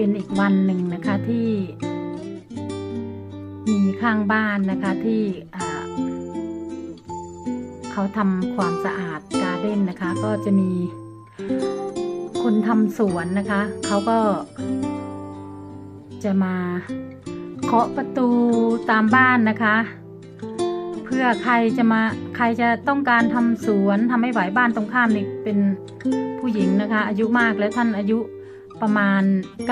เป็นอีกวันหนึ่งนะคะที่ มีข้างบ้านนะคะที่เขาทำความสะอาดการ์เด้นนะคะ ก็จะมีคนทำสวนนะคะ เขาก็จะมาเคาะประตูตามบ้านนะคะ เพื่อใครจะมาใครจะต้องการทำสวนทำให้ไหวบ้านตรงข้ามนี่เป็นผู้หญิงนะคะ อายุมากแล้วท่านอายุ ประมาณ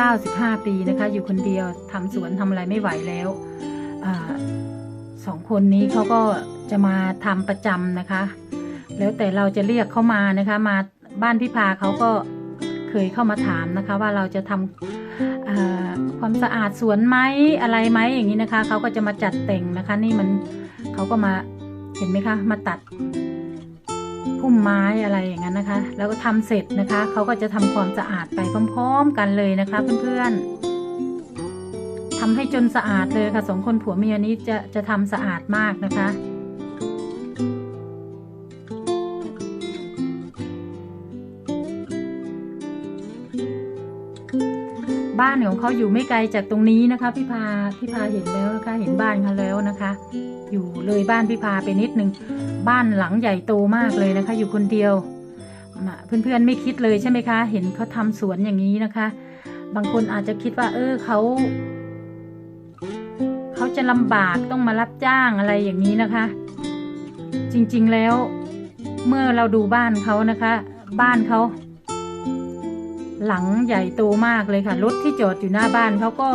95 ปีนะคะ อยู่คนเดียวทำสวนทำอะไรไม่ไหวแล้วอสองคนนี้เขาก็จะมาทำประจำนะคะ แล้วแต่เราจะเรียกเขามานะคะ มาบ้านพี่พาเขาก็เคยเข้ามาถามนะคะ ว่าเราจะทำอ่าความสะอาดสวนไหมอะไรไหมอย่างนี้นะคะเขาก็จะมาจัดแต่งนะคะ นี่มันเขาก็มาเห็นไหมคะ มาตัด พุ่มไม้อะไรอย่างนั้นนะคะ แล้วก็ทำเสร็จนะคะเขาก็จะทำความสะอาดไปพร้อม ๆ กันเลยนะคะเพื่อนๆทำให้จนสะอาดเลยค่ะสองคนผัวเมียนี้จะจะทำสะอาดมากนะคะ บ้านของเขาอยู่ไม่ไกลจากตรงนี้นะคะพี่พาพี่พาเห็นแล้วนะคะเห็นบ้านเขาแล้วนะคะ อยู่เลยบ้านพี่พาไปนิดนึงบ้านหลังใหญ่โตมากเลยนะคะ อยู่คนเดียวเพื่อนๆไม่คิดเลยใช่ไหมคะ เห็นเขาทำสวนอย่างนี้นะคะ บางคนอาจจะคิดว่า เออเขาเขาจะลำบากต้องมารับจ้างอะไรอย่างนี้นะคะ จริงๆแล้วเมื่อเราดูบ้านเขานะคะ บ้านเขา หลังใหญ่โตมากเลยค่ะรถที่จอดอยู่หน้าบ้านเขาก็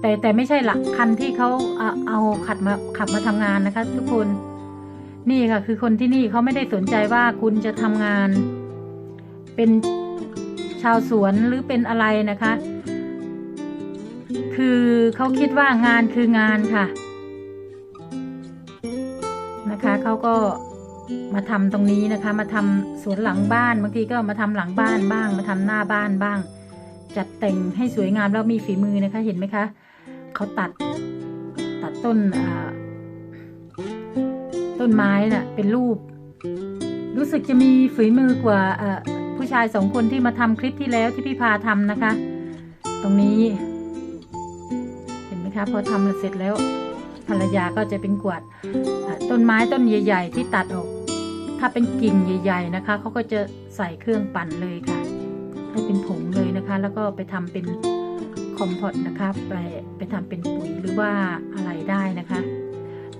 แต่แต่ไม่ใช่หลักคันที่เขาเอาเอาขัดมาขับมาทำงานนะคะ ทุกคนนี่ค่ะ คือคนที่นี่เขาไม่ได้สนใจว่าคุณจะทำงาน เป็นชาวสวนหรือเป็นอะไรนะคะ คือเขาคิดว่างานคืองานค่ะ นะคะเขาก็ มาทำตรงนี้นะคะ มาทำสวนหลังบ้านบางทีก็มาทำหลังบ้านบ้าง มาทำหน้าบ้านบ้าง จัดแต่งให้สวยงามแล้วมีฝีมือนะคะ เห็นไหมคะเขาตัดตัดต้นต้นไม้น่ะเป็นรูป รู้สึกจะมีฝีมือกว่าผู้ชายสองคนที่มาทำคลิปที่แล้วที่พี่พาทำนะคะ ตรงนี้ เห็นไหมคะพอทำเสร็จแล้วภรรยาก็จะเป็นกวาด ต้นไม้ต้นใหญ่ ๆ ที่ตัดออก ถ้าเป็นกิ่งใหญ่ ๆ นะคะเขาก็จะใส่เครื่องปั่นเลยค่ะ ให้เป็นผงเลยนะคะ แล้วก็ไปทำเป็นคอมพอตนะคะไปไปทำเป็นปุ๋ยหรือว่าอะไรได้นะคะ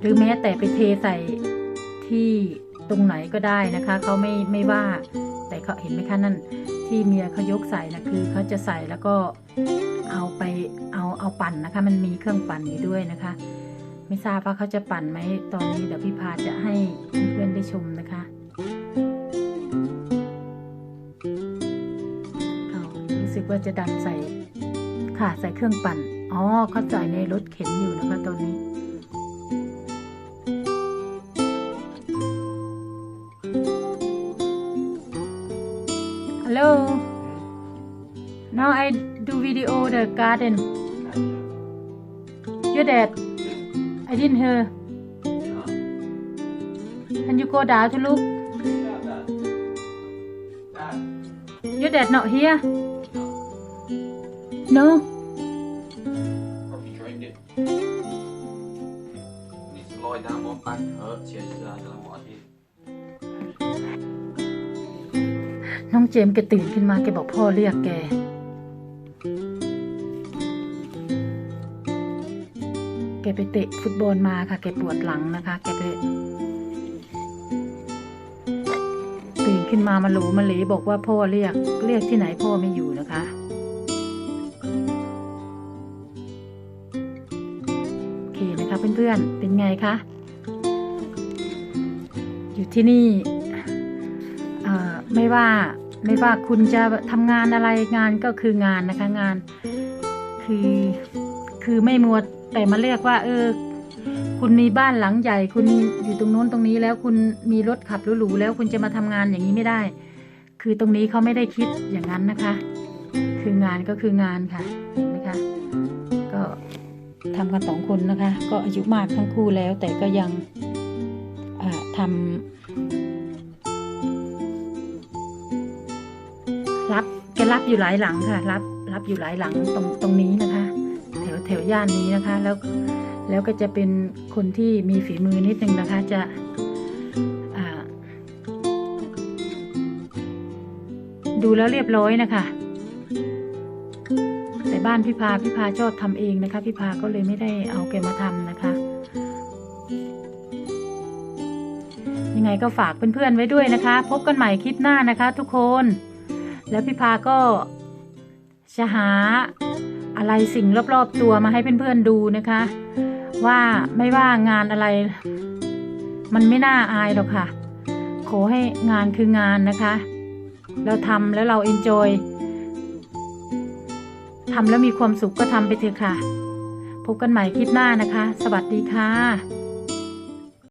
หรือแม้แต่ไปเทใส่ที่ตรงไหนก็ได้นะคะเขาไม่ไม่ว่าแต่เขาเห็นไหมคะนั่นที่เมียเขายกใส่นะคือเขาจะใส่แล้วก็เอาไปเอาเอาปั่นนะคะ มันมีเครื่องปั่นอยู่ด้วยนะคะ ไม่ทราบว่าเขาจะปั่นไหมตอนนี้เดี๋ยวพี่พาจะให้เพื่อนๆได้ชมนะคะเอารู้สึกว่าจะดันใส่ค่ะใส่เครื่องปั่น อ๋อเขาใส่ในรถเข็นอยู่นะคะตอนนี้ Hello now I do video the garden your dad I didn't hear Can you go down to look your dad not here no Probably drained it. Needs to lie down. My back hurts. Yes, I don't know what I did. น้องเจมส์แกตื่นขึ้นมาแกบอกพ่อเรียกแก แกไปเตะฟุตบอลมาค่ะ แกปวดหลังนะคะ แกไปตื่นขึ้นมามาหลูมาหลีบอกว่าพ่อเรียก เรียกที่ไหนพ่อไม่อยู่นะคะโอเคนะคะเพื่อนๆเป็นไงคะอยู่ที่นี่ไม่ว่าไม่ว่าคุณจะทำงานอะไรงานก็คืองานนะคะงาน คือคือไม่มัว แต่มาเรียกว่า เออ คุณมีบ้านหลังใหญ่ คุณอยู่ตรงโน้นตรงนี้แล้วคุณมีรถขับหรูๆแล้วคุณจะมาทำงานอย่างนี้ไม่ได้ คือตรงนี้เขาไม่ได้คิดอย่างนั้นนะคะ คืองานก็คืองานค่ะเห็นไหมคะก็ทำกันสองคนนะคะ ก็อายุมากทั้งคู่แล้ว แต่ก็ยังอ่าทำรับแกรับอยู่หลายหลังค่ะ รับรับอยู่หลายหลังตรงตรงนี้นะคะ แถวย่านนี้นะคะ แล้วแล้วก็จะเป็นคนที่มีฝีมือนิดนึงนะคะ จะดูแล้วเรียบร้อยนะคะ แต่บ้านพี่พาพี่พาชอบทำเองนะคะ พี่พาก็เลยไม่ได้เอาแกมาทำนะคะ ยังไงก็ฝากเพื่อนๆไว้ด้วยนะคะ พบกันใหม่คลิปหน้านะคะ ทุกคน แล้วพี่พาก็จะหา อะไรสิ่งรอบๆตัวมาให้เพื่อนๆดูนะคะ ว่าไม่ว่างานอะไร มันไม่น่าอายหรอกค่ะ ขอให้งานคืองานนะคะ เราทำแล้วเราเอนจอยทำแล้วมีความสุขก็ทำไปเถอะค่ะ พบกันใหม่คลิปหน้านะคะ สวัสดีค่ะ